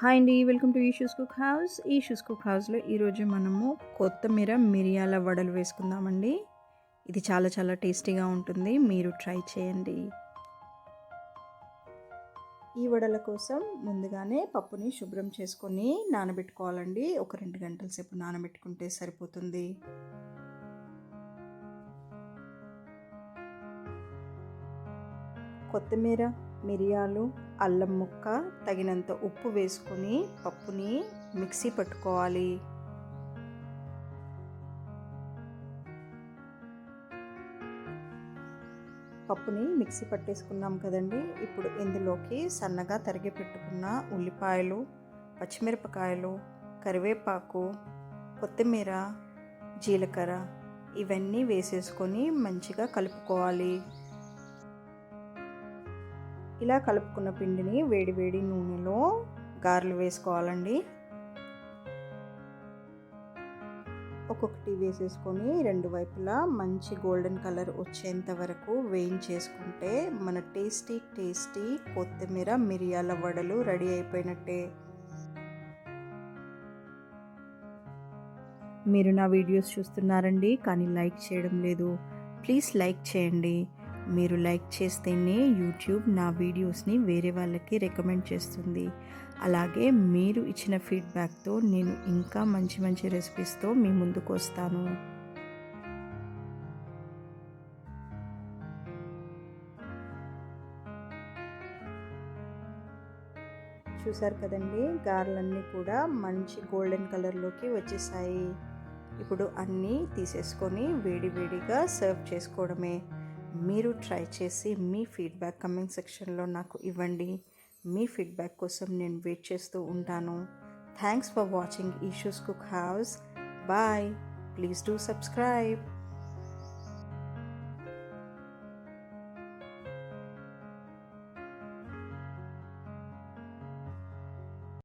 Hi అండి welcome to Eeshu's cook house Eeshu's cook హౌస్లో ఈరోజు మనము కొత్తిమీర మిరియాల వడలు వేసుకుందామండి. ఇది చాలా చాలా టేస్టీగా ఉంటుంది మీరు ట్రై చేయండి. ఈ వడల కోసం ముందుగానే పప్పుని శుభ్రం చేసుకొని నానబెట్టుకోవాలండి. ఒక రెండు గంటల సేపు నానబెట్టుకుంటే సరిపోతుంది. కొత్తిమీర మిరియాలు అల్లం ముక్క తగినంత ఉప్పు వేసుకొని పప్పుని మిక్సీ పట్టుకోవాలి. పప్పుని మిక్సీ పట్టేసుకున్నాం కదండి. ఇప్పుడు ఇందులోకి సన్నగా తరిగి పెట్టుకున్న ఉల్లిపాయలు పచ్చిమిరపకాయలు కరివేపాకు కొత్తిమీర జీలకర్ర ఇవన్నీ వేసేసుకొని మంచిగా కలుపుకోవాలి. ఇలా కలుపుకున్న పిండిని వేడి వేడి నూనెలో గారెలు వేసుకోవాలండి. ఒక్కొక్కటి వేసేసుకొని రెండు వైపులా మంచి గోల్డెన్ కలర్ వచ్చేంత వరకు వేయించేసుకుంటే మన టేస్టీ టేస్టీ కొత్తిమీర మిరియాల వడలు రెడీ అయిపోయినట్టే. మీరు నా వీడియోస్ చూస్తున్నారండి కానీ లైక్ చేయడం లేదు. ప్లీజ్ లైక్ చేయండి. మీరు లైక్ చేస్తేనే యూట్యూబ్ నా వీడియోస్ని వేరే వాళ్ళకి రికమెండ్ చేస్తుంది. అలాగే మీరు ఇచ్చిన ఫీడ్బ్యాక్తో నేను ఇంకా మంచి మంచి రెసిపీస్తో మీ ముందుకు వస్తాను. చూసారు కదండి గారెలన్నీ కూడా మంచి గోల్డెన్ కలర్లోకి వచ్చేసాయి. ఇప్పుడు అన్నీ తీసేసుకొని వేడి వేడిగా సర్వ్ చేసుకోవడమే. మీరు ట్రై చేసి మీ ఫీడ్బ్యాక్ కమెంట్ సెక్షన్లో నాకు ఇవ్వండి. మీ ఫీడ్బ్యాక్ కోసం నేను వెయిట్ చేస్తూ ఉంటాను. Thanks for watching Eeshu's cook house bye please do subscribe